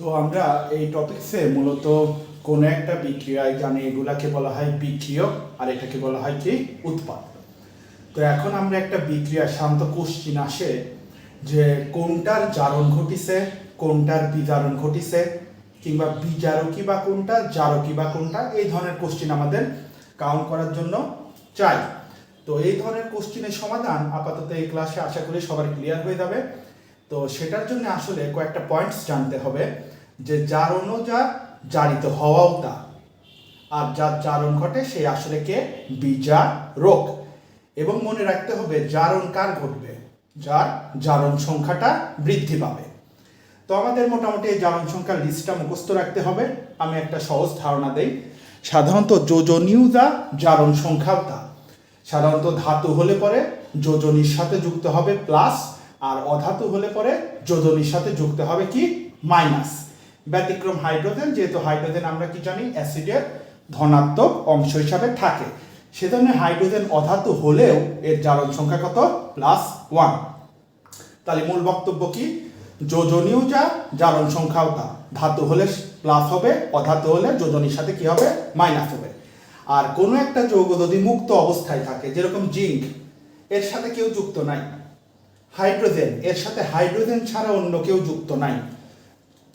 তো আমরা এই টপিকসে মূলত কোনো একটা বিক্রিয়ায় জানি এগুলাকে বলা হয় বিক্রিয়ক আর এটাকে বলা হয় কি? উৎপাদ তো এখন আমরা একটা বিক্রিয়া, শান্ত কোশ্চিন আসে যে কোনটার জারণ ঘটিছে, কোনটার বিজারণ ঘটিছে, কিংবা বিজারকী বা কোনটা জারকী বা কোনটা, এই ধরনের কোশ্চিন আমাদের কাউন্ট করার জন্য চাই। তো এই ধরনের কোশ্চিনের সমাধান আপাতত এই ক্লাসে আশা করি সবার ক্লিয়ার হয়ে যাবে। তো সেটার জন্য আসলে কয়েকটা পয়েন্টস জানতে হবে যে জারণও যা জারিত হওয়াও তা। আর যার জারণ ঘটে সে আসলে কে? বিজা রোগ। এবং মনে রাখতে হবে জারণ কার ঘটবে? যার জারণ সংখ্যাটা বৃদ্ধি পাবে। তো আমাদের মোটামুটি এই জারণ সংখ্যার লিস্টটা মুখস্থ রাখতে হবে। আমি একটা সহজ ধারণা দেই। সাধারণত যোজনীয় যা জারণ সংখ্যাও তা। সাধারণত ধাতু হলে পরে যোজনীর সাথে যুক্ত হবে প্লাস আর অধাতু হলে পরে যোজনীর সাথে যুক্ত হবে কি? মাইনাস। ব্যতিক্রম হাইড্রোজেন, যেহেতু হাইড্রোজেন আমরা কি জানি? অ্যাসিডের ধনাত্মক অংশ হিসাবে থাকে। সেজন্য হাইড্রোজেন অধাতু হলেও এর জারণ সংখ্যা কত? Plus one. তাহলে মূল বক্তব্য কি? যোজনীয় যা, জারণ সংখ্যাও তা। ধাতু হলে প্লাস হবে, অধাতু হলে যোজনীর সাথে কি হবে? মাইনাস হবে। আর কোনো একটা যৌগ যদি মুক্ত অবস্থায় থাকে, যেরকম জিঙ্ক, এর সাথে কেউ যুক্ত নাই। হাইড্রোজেন, এর সাথে হাইড্রোজেন ছাড়া অন্য কেউ যুক্ত নাই।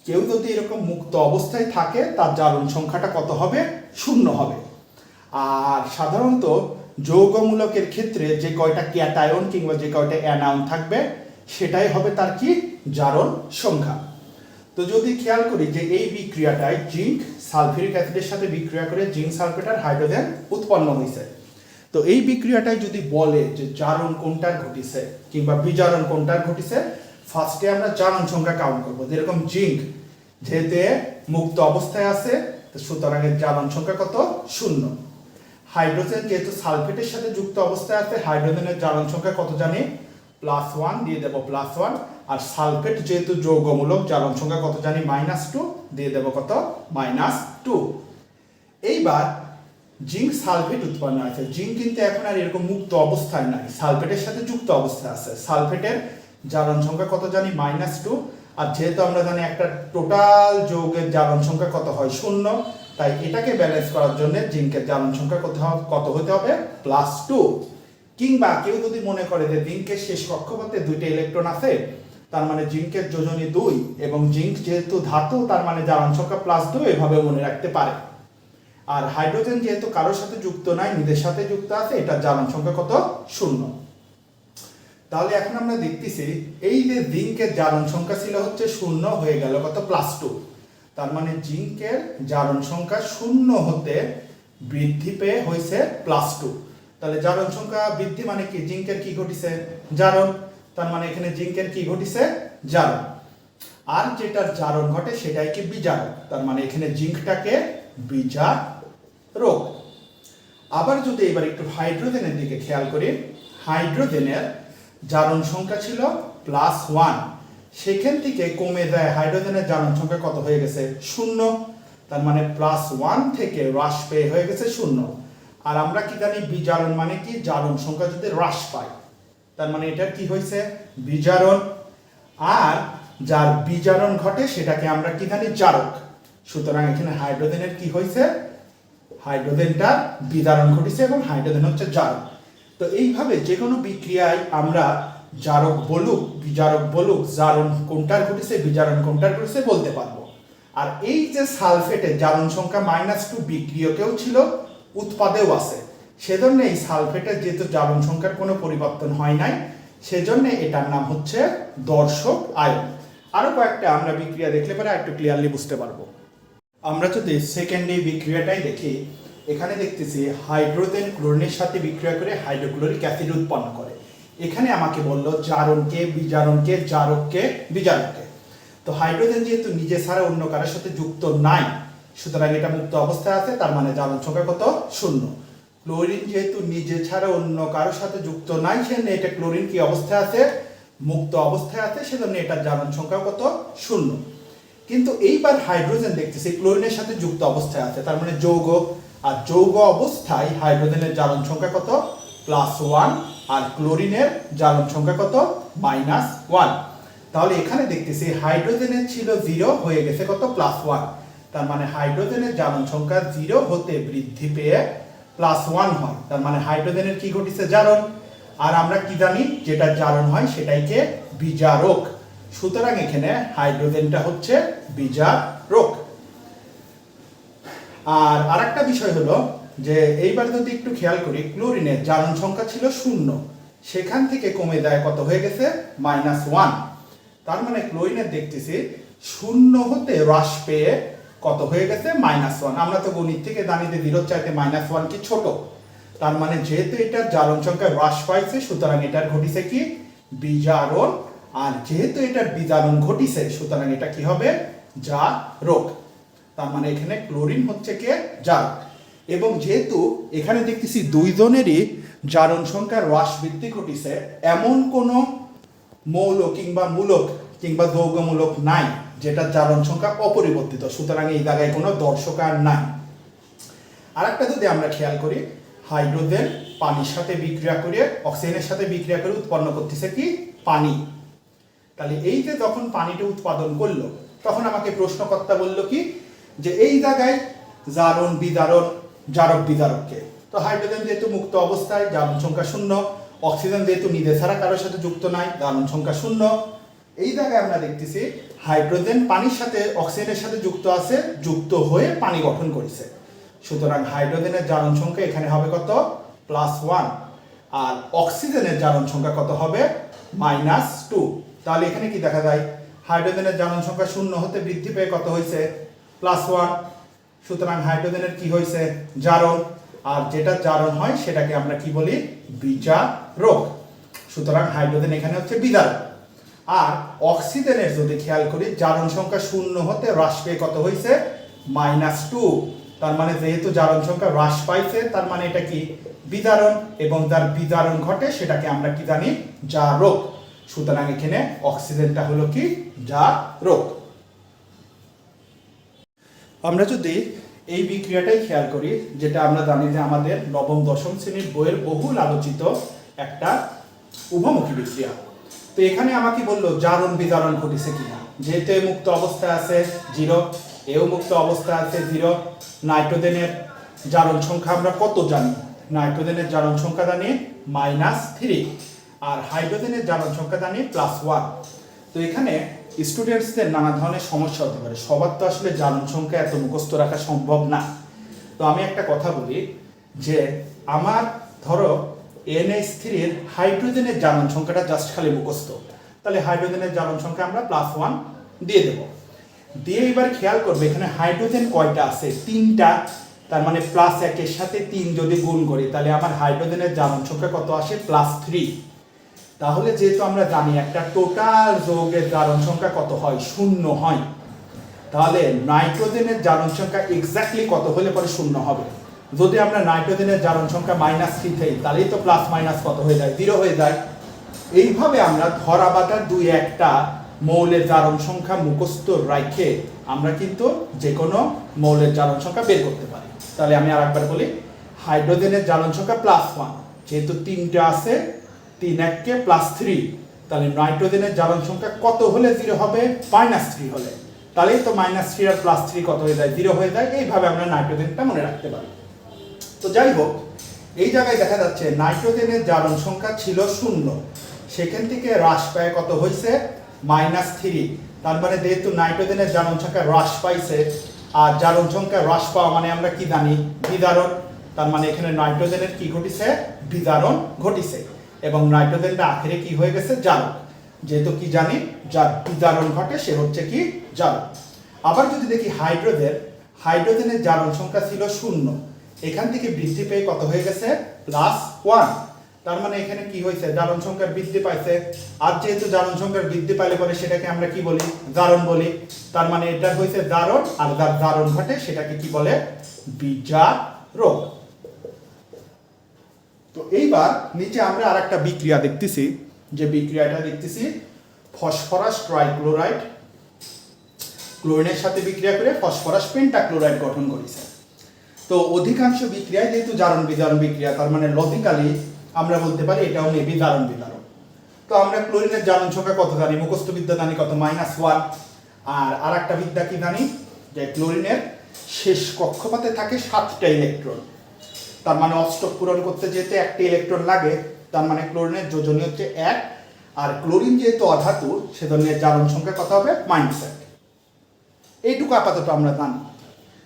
কেউ যদি এরকম মুক্ত অবস্থায় থাকে, তার জারণ সংখ্যাটা কত হবে? শূন্য হবে। আর সাধারণত যৌগমূলকের ক্ষেত্রে যে কয়টা ক্যাটায়ন কিংবা যে কয়টা অ্যানায়ন থাকবে, সেটাই হবে তার কি? জারণ সংখ্যা। তো যদি খেয়াল করি যে এই বিক্রিয়াটায় জিঙ্ক সালফিউরিক অ্যাসিডের সাথে বিক্রিয়া করে জিঙ্ক সালফেট আর হাইড্রোজেন উৎপন্ন হয়েছে তো এই বিক্রিয়াটাই যদি বলে যে জারণ কোনটার ঘটিছে কিংবা বিজারণ কোনটার ঘটিছে ফার্স্টে আমরা জারণ সংখ্যা কাউন্ট করব। যেরকম জিঙ্ক যেহেতু মুক্ত অবস্থায় আছে, তো সুতরাং এর জারণ সংখ্যা কত? শূন্য। হাইড্রোজেন যেহেতু সালফেটের সাথে যুক্ত অবস্থায় আছে, হাইড্রোজেনের জারণ সংখ্যা কত জানি? প্লাস ওয়ান দিয়ে দেবো প্লাস ওয়ান আর সালফেট যেহেতু যৌগমূলক, জারণ সংখ্যা কত জানি? মাইনাস টু দিয়ে দেবো কত? মাইনাস টু এইবার জিঙ্ক সালফেট উৎপন্ন আছে জিঙ্ক কিন্তু এখন আর এরকম মুক্ত অবস্থায় নাই। সালফেটের সাথে যুক্ত অবস্থায় আছে। সালফেটের জারণ সংখ্যা কত জানি? মাইনাস টু আর যেহেতু আমরা জানি একটা টোটাল যৌগের জারণ সংখ্যা কত হয়? শূন্য। তাই এটাকে ব্যালেন্স করার জন্য জিঙ্কের জারণ সংখ্যা কত কত হতে হবে? প্লাস টু কিংবা কেউ যদি মনে করে যে জিঙ্কের শেষ কক্ষপথে দুইটা ইলেকট্রন আছে, তার মানে জিঙ্কের যোজনী দুই এবং জিঙ্ক যেহেতু ধাতু, তার মানে জারণ সংখ্যা প্লাস দুই এভাবে মনে রাখতে পারে। আর হাইড্রোজেন যেহেতু কারোর সাথে যুক্ত নাই, নিজের সাথে যুক্ত আছে, এটার জারণ সংখ্যা কত? শূন্য। তাহলে এখন আমরা দেখতেছি, এই যে জিঙ্কের জারণ সংখ্যা ছিল হচ্ছে শূন্য, হয়ে গেল কত? Plus two. তার মানে জিঙ্কের জারণ সংখ্যা শূন্য হতে বৃদ্ধি পেয়ে হয়েছে প্লাস টু। তাহলে জারণ সংখ্যা বৃদ্ধি মানে কি? জিঙ্কের কি ঘটিছে? জারণ। তার মানে এখানে জিঙ্কের কি ঘটিছে? জারণ। আর যেটার জারণ ঘটে সেটাই কি বিজারক তার মানে এখানে জিঙ্কটাকে বিজা রোগ। আবার যদি এবার একটু হাইড্রোজেনের দিকে খেয়াল করি, হাইড্রোজেনের জারণ সংখ্যা ছিল প্লাস ওয়ান সেখান থেকে কমে যায় হাইড্রোজেনের জারণ সংখ্যা কত হয়ে গেছে? শূন্য। তার মানে প্লাস ওয়ান থেকে হ্রাস পেয়ে হয়ে গেছে শূন্য। আর আমরা কি জানি, বিজারণ মানে কি? জারণ সংখ্যা যদি হ্রাস পায়, তার মানে এটা কি হয়েছে? বিজারণ। আর যার বিজারণ ঘটে, সেটাকে আমরা কি জানি? জারক। সুতরাং এখানে হাইড্রোজেনের কি হয়েছে? হাইড্রোজেনটা বিদারণ ঘটেছে এবং হাইড্রোজেন হচ্ছে জারক। তো এইভাবে যে কোনো বিক্রিয়ায় আমরা জারক বলুক, বিজারক বলুক, জারণ কোনটার ঘটেছে, বিজারণ কোনটার ঘটেছে বলতে পারব। আর এই যে সালফেটের জারণ সংখ্যা মাইনাস টু বিক্রিয়কেও ছিল, উৎপাদেও আছে। সেজন্য এই সালফেটের যেহেতু জারণ সংখ্যার কোনো পরিবর্তন হয় নাই, সেজন্য এটার নাম হচ্ছে দর্শক আয়ন। আরও কয়েকটা আমরা বিক্রিয়া দেখলে পরে একটু ক্লিয়ারলি বুঝতে পারব। আমরা যদি সেকেন্ড এই বিক্রিয়াটাই দেখি, এখানে দেখতেছি হাইড্রোজেন ক্লোরিনের সাথে বিক্রিয়া করে হাইড্রোক্লোরিক অ্যাসিড উৎপন্ন করে। এখানে আমাকে বলল জারণকে, বিজারণকে, জারককে, বিজারককে। তো হাইড্রোজেন যেহেতু নিজে ছাড়া অন্য কারোর সাথে যুক্ত নাই, সুতরাং এটা মুক্ত অবস্থায় আছে, তার মানে জারণ সংখ্যা কত? শূন্য। ক্লোরিন যেহেতু নিজে ছাড়া অন্য কারোর সাথে যুক্ত নাই, সেজন্য এটা ক্লোরিন কি অবস্থায় আছে? মুক্ত অবস্থায় আছে, সেজন্য এটার জারণ সংখ্যা কত? শূন্য। কিন্তু এইবার হাইড্রোজেন দেখতেছি, ক্লোরিনের সাথে যুক্ত অবস্থায় আছে। তার মানে যৌগ, আর যৌগ অবস্থায় হাইড্রোজেনের জারণ সংখ্যা কত? প্লাস ওয়ান, আর ক্লোরিনের জারণ সংখ্যা কত? Minus one. তাহলে এখানে দেখতেছি হাইড্রোজেনের ছিল জিরো, হয়ে গেছে কত? Plus one. তার মানে হাইড্রোজেনের জারণ সংখ্যা জিরো হতে বৃদ্ধি পেয়ে প্লাস ওয়ান হয়। তার মানে হাইড্রোজেনের কি ঘটিছে? জারণ। আর আমরা কি জানি? যেটা জারণ হয় সেটাইকে বিজারক। সুতরাং এখানে হাইড্রোজেনটা হচ্ছে বিজারক আর আরেকটা বিষয় হলো যে এইবার যদি একটু খেয়াল করি, ক্লোরিনের জারণ সংখ্যা ছিল শূন্য। সেখান থেকে কমে দেয় কত হয়ে গেছে? Minus one. তার মানে ক্লোরিনের দেখতেছি শূন্য হতে হ্রাস পেয়ে কত হয়ে গেছে? Minus one. আমরা তো গণিত থেকে জানি যে জিরোর চাইতে মাইনাস ওয়ান কি ছোট? তার মানে যেহেতু এটার জারণ সংখ্যা হ্রাস পাইছে, সুতরাং এটার ঘটিছে কি? বিজারণ আর যেহেতু এটার বিদারণ ঘটিছে, সুতরাং এটা কি হবে? যা রোগ। তার মানে এখানে ক্লোরিন হচ্ছে কে? জারক এবং যেহেতু এখানে দেখতেছি দুইজনেরই জারণ সংখ্যার হ্রাস বৃদ্ধি ঘটিছে, এমন কোনো মৌল কিংবা মূলক কিংবা যৌগমূলক নাই যেটা জারণ সংখ্যা অপরিবর্তিত। সুতরাং এই জায়গায় কোনো দর্শক আর নাই। আর একটা যদি আমরা খেয়াল করি, হাইড্রোজেন পানির সাথে বিক্রিয়া করে অক্সিজেনের সাথে বিক্রিয়া করে উৎপন্ন করতেছে কি? পানি। তাহলে এই যে যখন পানিটা উৎপাদন করল, তখন আমাকে প্রশ্নকর্তা বলল কি, যে এই জায়গায় জারণ বিদারণ জারক বিদারককে তো হাইড্রোজেন যেহেতু মুক্ত অবস্থায়, জারণ সংখ্যা শূন্য, অক্সিজেন যেহেতু নিজে ছাড়া কারোর সাথে যুক্ত নাই, জারণ সংখ্যা শূন্য। এই জায়গায় আমরা দেখতেছি হাইড্রোজেন পানির সাথে অক্সিজেনের সাথে যুক্ত আছে, যুক্ত হয়ে পানি গঠন করেছে। সুতরাং হাইড্রোজেনের জারণ সংখ্যা এখানে হবে কত? Plus one. আর অক্সিজেনের জারণ সংখ্যা কত হবে? Minus two. তাহলে এখানে কি দেখা যায়? হাইড্রোজেনের জারণ সংখ্যা শূন্য হতে বৃদ্ধি পেয়ে কত হয়েছে? Plus one. সুতরাং হাইড্রোজেনের কি হয়েছে? জারণ। আর যেটা জারণ হয় সেটাকে আমরা কি বলি? বিজারক সুতরাং হাইড্রোজেন এখানে হচ্ছে বিজারক আর অক্সিজেনের যদি খেয়াল করি, জারণ সংখ্যা শূন্য হতে হ্রাস পেয়ে কত হয়েছে? Minus two. তার মানে যেহেতু জারণ সংখ্যা হ্রাস পাইছে, তার মানে এটা কি? বিদারণ। এবং যার বিদারণ ঘটে সেটাকে আমরা কি জানি? জারক। সুতরাং এখানে অক্সিজেনটা হলো কি? যা রোগ। আমরা যদি এই বিক্রিয়াটাই খেয়াল করি, যেটা আমরা জানি যে আমাদের নবম, দশম শ্রেণির বইয়ের বহুল আলোচিত একটা উভমুখী বিক্রিয়া। তো এখানে আমাকে বলল, জারণ বিজারণ ঘটেছে কিনা? যেহেতু এ মুক্ত অবস্থায় আছে, জিরো। এও মুক্ত অবস্থায় আছে, জিরো। নাইট্রোজেনের জারণ সংখ্যা আমরা কত জানি? নাইট্রোজেনের জারণ সংখ্যা জানি, মাইনাস থ্রি। আর হাইড্রোজেনের জারণ সংখ্যা জানি প্লাস ওয়ান তো এখানে স্টুডেন্টসদের নানা ধরনের সমস্যা হতে পারে। সবার তো আসলে জারণ সংখ্যা এত মুখস্থ রাখা সম্ভব না। তো আমি একটা কথা বলি যে, আমার ধরো এনএইচ থ্রির হাইড্রোজেনের জারণ সংখ্যাটা জাস্ট খালি মুখস্থ। তাহলে হাইড্রোজেনের জারণ সংখ্যা আমরা প্লাস ওয়ান দিয়ে দেব। দিয়ে এবার খেয়াল করবে, এখানে হাইড্রোজেন কয়টা আছে? তিনটা। তার মানে প্লাস একের সাথে তিন যদি গুণ করি, তাহলে আমার হাইড্রোজেনের জারণ সংখ্যা কত আসে? প্লাস থ্রি তাহলে যেহেতু আমরা জানি একটা টোটাল যৌগের জারণ সংখ্যা কত হয়? শূন্য হয়। তাহলে নাইট্রোজেনের জারণ সংখ্যা এক্স্যাক্টলি কত হলে পরে শূন্য হবে? যদি আমরা নাইট্রোজেনের জারণ সংখ্যা মাইনাস থ্রি থাকি তাহলেই তো প্লাস মাইনাস কত হয়ে যায়? জিরো হয়ে যায়। এইভাবে আমরা ধরা বাটার দুই একটা মৌলের জারণ সংখ্যা মুখস্থ রাখে আমরা কিন্তু যে কোনো মৌলের জারণ সংখ্যা বের করতে পারি। তাহলে আমি আর একবার বলি হাইড্রোজেনের জারণ সংখ্যা প্লাস ওয়ান যেহেতু তিনটা আছে তিন এককে প্লাস থ্রি তাহলে নাইট্রোজেনের জারণ সংখ্যা কত হলে জিরো হবে? মাইনাস থ্রি হলে। তাহলেই তো মাইনাস থ্রি আর প্লাস থ্রি কত হয়ে যায়? জিরো হয়ে যায়। এইভাবে আমরা নাইট্রোজেনটা মনে রাখতে পারি। তো যাই হোক, এই জায়গায় দেখা যাচ্ছে নাইট্রোজেনের জারণ সংখ্যা ছিল শূন্য। সেখান থেকে হ্রাস পায় কত হয়েছে? মাইনাস থ্রি তার মানে যেহেতু নাইট্রোজেনের জারণ সংখ্যা হ্রাস পাইছে, আর জারণ সংখ্যা হ্রাস পাওয়া মানে আমরা কি জানি? বিদারণ। তার মানে এখানে নাইট্রোজেনের কি ঘটিছে? বিদারণ ঘটিছে। এবং নাইট্রোজেনটা আখেরে কি হয়ে গেছে? জারক। যেহেতু কি জানি? যার বিদারণ ঘটে, সে হচ্ছে কি? জারক। আবার যদি দেখি হাইড্রোজেন, হাইড্রোজেনের জারণ সংখ্যা ছিল শূন্য। এখান থেকে বৃদ্ধি পেয়ে কত হয়ে গেছে? Plus one. তার মানে এখানে কি হয়েছে? জারণ সংখ্যার বৃদ্ধি পাইছে। আর যেহেতু জারণ সংখ্যার বৃদ্ধি পাইলে পরে সেটাকে আমরা কি বলি? জারণ বলি। তার মানে এটা হয়েছে জারণ, আর যার জারণ ঘটে সেটাকে কি বলে? বিজারক। তো এইবার নিচে আমরা আর একটা বিক্রিয়া দেখতেছি। যে বিক্রিয়াটা দেখতেছি, ফসফরাস ট্রাইক্লোরাইড। ক্লোরিনের সাথে বিক্রিয়া করে ফসফরাস পেন্টাক্লোরাইড গঠন করেছে। তো অধিকাংশ বিক্রিয়ায় যেহেতু জারণ বিজারণ বিক্রিয়া, তার মানে লজিক্যালি আমরা বলতে পারি এটাও মেবি জারণ বিজারণ। তো আমরা ক্লোরিনের জারণ সংখ্যা কত জানি? মুখস্থ বিদ্যা জানি কত? মাইনাস ওয়ান আর আর একটা বিদ্যা কি জানি? যে ক্লোরিনের শেষ কক্ষপথে থাকে সাতটা ইলেকট্রন। তার মানে অষ্টক পূরণ করতে যেতে একটা ইলেকট্রন লাগে, তার মানে ক্লোরিনের যোজনী হচ্ছে এক, আর ক্লোরিন যেহেতু অধাতু, সেজন্য জারণ সংখ্যা কত হবে? মাইনাস এক। এইটুকু আপাতত আমরা জানি।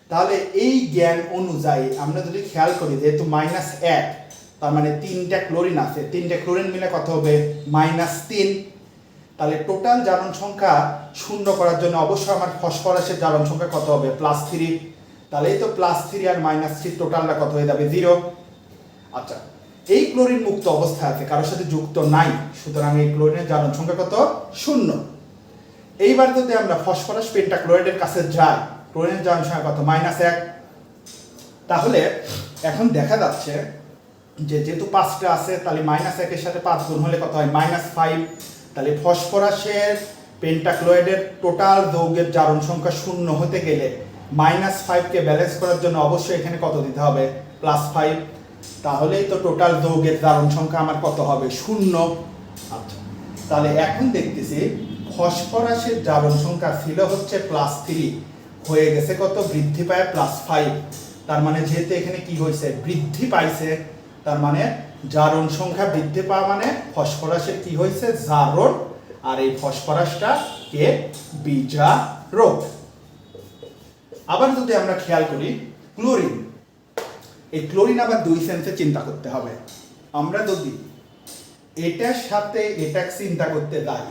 তাহলে এই জ্ঞান অনুযায়ী আমরা যদি খেয়াল করি যেহেতু মাইনাস এক, তার মানে তিনটা ক্লোরিন আছে, তিনটা ক্লোরিন মিলে কত হবে? মাইনাস তিন। তাহলে টোটাল জারণ সংখ্যা শূন্য করার জন্য অবশ্যই আমার ফসফরাসের জারণ সংখ্যা কত হবে? প্লাস থ্রি তাহলে তো প্লাস থ্রি আর মাইনাস থ্রি টোটালটা কত হয়ে যাবে? জিরো আচ্ছা এই ক্লোরিন মুক্ত অবস্থায় আছে, কারোর সাথে যুক্ত নাই, সুতরাং এই ক্লোরিনের জারণ সংখ্যা কত? শূন্য। এইবার যদি আমরা ফসফরাস পেন্টাক্লোরাইডের কাছে যাই ক্লোরিনের জারণ সংখ্যা কত? মাইনাস এক। তাহলে এখন দেখা যাচ্ছে যে যেহেতু পাঁচটা আছে, তাহলে মাইনাস একের সাথে পাঁচ গুণ হলে কত হয়? মাইনাস ফাইভ তাহলে ফসফরাসের পেন্টাক্লোরাইডের টোটাল যৌগের জারণ সংখ্যা শূন্য হতে গেলে মাইনাস ফাইভকে ব্যালেন্স করার জন্য অবশ্যই এখানে কত দিতে হবে? প্লাস ফাইভ তাহলেই তো টোটাল যৌগের জারণ সংখ্যা আমার কত হবে? শূন্য। আচ্ছা তাহলে এখন দেখতেছি ফসফরাসের জারণ সংখ্যা ছিল হচ্ছে প্লাস থ্রি হয়ে গেছে কত? বৃদ্ধি পায় প্লাস ফাইভ তার মানে যেহেতু এখানে কি হয়েছে? বৃদ্ধি পাইছে। তার মানে জারণ সংখ্যা বৃদ্ধি পাওয়া মানে ফসফরাসের কি হয়েছে? জারণ। আর এই ফসফরাসটা কে? বিজারক আবার যদি আমরা খেয়াল করি, ক্লোরিন। এই ক্লোরিন আবার দুই সেন্সে চিন্তা করতে হবে। আমরা যদি এটার সাথে এটা চিন্তা করতে যাই,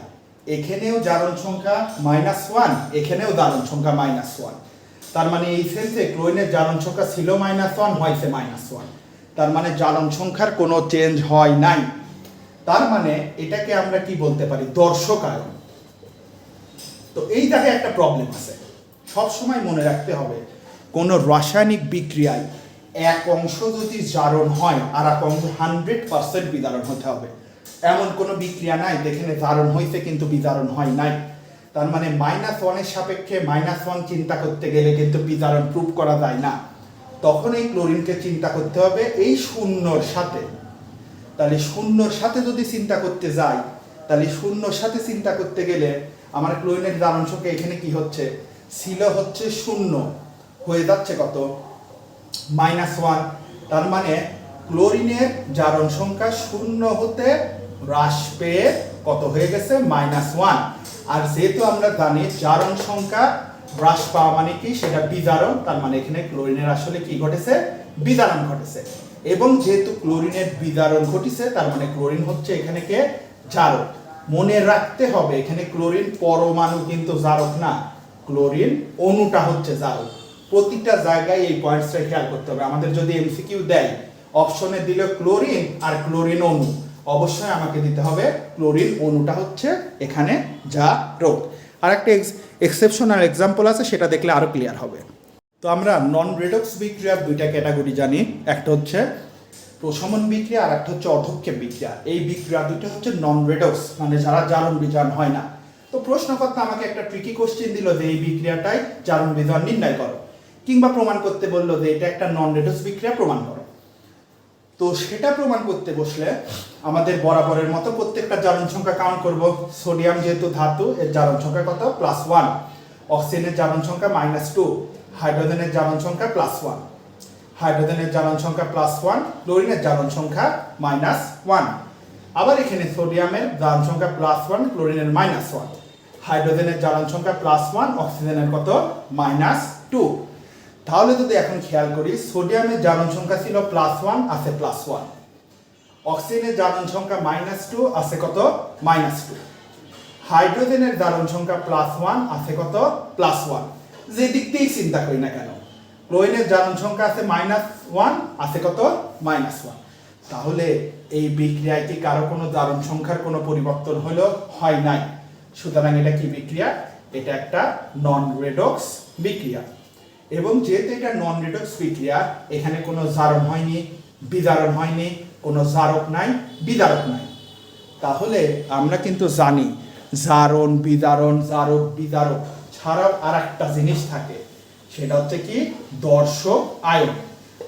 এখানেও জারণ সংখ্যা মাইনাস ওয়ান এখানেও জারণ সংখ্যা মাইনাস ওয়ান তার মানে এই সেন্সে ক্লোরিনের জারণ সংখ্যা ছিল মাইনাস ওয়ান হয়েছে মাইনাস ওয়ান তার মানে জারণ সংখ্যার কোনো চেঞ্জ হয় নাই। তার মানে এটাকে আমরা কি বলতে পারি? দর্শক দর্শকায়ন। তো এই একটা প্রবলেম আছে। সব সময় মনে রাখতে হবে, কোনো রাসায়নিক বিক্রিয়ায় এক অংশ যদি জারণ হয়, আর এক অংশ হান্ড্রেড পার্সেন্ট বিদারণ হতে হবে। এমন কোনো বিক্রিয়া নাই, যেখানে জারণ হয়েছে কিন্তু বিদারণ হয় নাই। তার মানে মাইনাস ওয়ানের সাপেক্ষে মাইনাস ওয়ান চিন্তা করতে গেলে কিন্তু বিদারণ প্রুভ করা যায় না। তখন এই ক্লোরিনকে চিন্তা করতে হবে এই শূন্যর সাথে। তাহলে শূন্যর সাথে যদি চিন্তা করতে যাই, তাহলে শূন্যর সাথে চিন্তা করতে গেলে আমার ক্লোরিনের জারণ সংখ্যা এখানে কি হচ্ছে? ছিল হচ্ছে শূন্য। হয়ে যাচ্ছে কত? Minus one. তার মানে ক্লোরিনের জারণ সংখ্যা শূন্য হতে হ্রাস পেয়ে কত হয়ে গেছে? Minus one. আর যেহেতু আমরা জানি জারণ সংখ্যা হ্রাস পাওয়া মানে কি? সেটা বিজারণ। তার মানে এখানে ক্লোরিনের আসলে কি ঘটেছে? বিজারণ ঘটেছে। এবং যেহেতু ক্লোরিনের বিজারণ ঘটেছে, তার মানে ক্লোরিন হচ্ছে এখানে কে? জারক মনে রাখতে হবে, এখানে ক্লোরিন পরমাণু কিন্তু জারক না। ক্লোরিন অণুটা হচ্ছে জারক প্রতিটা জায়গায় এই পয়েন্টসটা খেয়াল করতে হবে। আমাদের যদি এমসিকিউ দেয় অপশনে দিলে ক্লোরিন আর ক্লোরিন অণু। অবশ্যই আমাকে দিতে হবে ক্লোরিন অণুটা হচ্ছে এখানে যা রোগ। আর একটা এক্সেপশনাল এক্সাম্পল আছে, সেটা দেখলে আরও ক্লিয়ার হবে। তো আমরা নন রেডক্স বিক্রিয়ার দুইটা ক্যাটাগরি জানি। একটা হচ্ছে প্রশমন বিক্রিয়া আর একটা হচ্ছে অধক্ষেপ বিক্রিয়া। এই বিক্রিয়া দুইটা হচ্ছে নন রেডক্স মানে যারা জারণ বিজারণ হয় না। তো প্রশ্নকর্তা আমাকে একটা ট্রিকি কোশ্চেন দিল যে এই বিক্রিয়াটাই জারণ বিজারণ নির্ণয় করো, কিংবা প্রমাণ করতে বলল যে এটা একটা নন রেডক্স বিক্রিয়া, প্রমাণ করো। তো সেটা প্রমাণ করতে বসলে আমাদের বরাবরের মতো প্রত্যেকটা জারণ সংখ্যা কাউন্ট করব। সোডিয়াম যেহেতু ধাতু, এর জারণ সংখ্যা কত? প্লাস ওয়ান অক্সিজেনের জারণ সংখ্যা মাইনাস টু হাইড্রোজেনের জারণ সংখ্যা প্লাস ওয়ান হাইড্রোজেনের জারণ সংখ্যা প্লাস ওয়ান ক্লোরিনের জারণ সংখ্যা মাইনাস ওয়ান আবার এখানে সোডিয়ামের জারণ সংখ্যা প্লাস ওয়ান ক্লোরিনের মাইনাস ওয়ান হাইড্রোজেনের জারণ সংখ্যা প্লাস ওয়ান অক্সিজেনের কত? মাইনাস টু তাহলে যদি এখন খেয়াল করি সোডিয়ামের জারণ সংখ্যা ছিল প্লাস ওয়ান আছে প্লাস ওয়ান অক্সিজেনের জারণ সংখ্যা মাইনাস টু আছে কত? মাইনাস টু হাইড্রোজেনের জারণ সংখ্যা প্লাস ওয়ান আছে কত? প্লাস ওয়ান যে দিক দিয়েই চিন্তা করি না কেন ক্লোরিনের জারণ সংখ্যা আছে মাইনাস ওয়ান আছে কত? মাইনাস ওয়ান তাহলে এই বিক্রিয়ায় কি কারও কোনো জারণ সংখ্যার কোনো পরিবর্তন হলো? হয় নাই। সুতরাং এটা কি বিক্রিয়া? এটা একটা নন রেডক্স বিক্রিয়া। এবং যেহেতু এটা নন রেডক্স বিক্রিয়া, এখানে কোনো জারণ হয়নি বিদারণ হয়নি, কোনো জারক নাই, বিদারক নাই। তাহলে আমরা কিন্তু জানি, জারণ, বিদারণ, জারক, বিদারক ছাড়াও আর একটা জিনিস থাকে, সেটা হচ্ছে কি দর্শক আয়ন,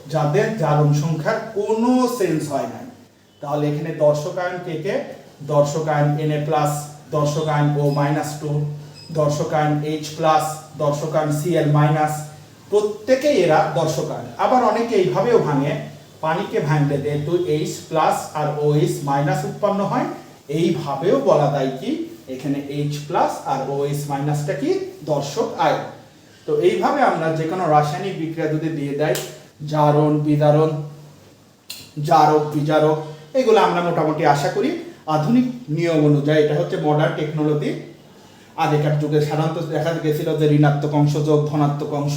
যাদের জারণ সংখ্যার কোনো সেন্স হয় নাই। তাহলে এখানে দর্শক আয়ন কে কে? দর্শক আয়ন এন প্লাস দর্শক আয়ন ও মাইনাস টু, দর্শক আয়ন এইচ প্লাস দর্শক আয়ন সিএল মাইনাস প্রত্যেকেই এরা দর্শক আয়ন আবার অনেকে এইভাবেও ভাঙে, পানিকে ভাঙলে যেহেতু এইচ প্লাস আর ও এইচ মাইনাস উৎপন্ন হয়। এইভাবেও বলা যায় কি, এখানে এইচ প্লাস আর ও এইচ মাইনাসটা কি, দর্শক আয়ন তো এইভাবে আমরা যে কোনো রাসায়নিক বিক্রিয়া যদি দিয়ে দেয়, জারণ, বিদারণ, জারক, বিজারক, এগুলো আমরা মোটামুটি আশা করি আধুনিক নিয়ম অনুযায়ী, এটা হচ্ছে মডার্ন টেকনোলজি আগেকার যুগে সাধারণত দেখা গেছিল যে ঋণাত্মক অংশ যোগ ধনাত্মক অংশ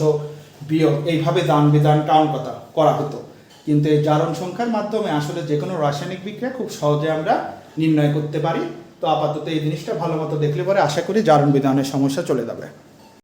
বিয়োগ, এইভাবে দান বিধান কাউন্ট কথা করা হতো। কিন্তু এই জারণ সংখ্যার মাধ্যমে আসলে যে কোনো রাসায়নিক বিক্রিয়া খুব সহজে আমরা নির্ণয় করতে পারি। তো আপাতত এই জিনিসটা ভালো মতো দেখলে পরে আশা করি জারণ বিধানের সমস্যা চলে যাবে।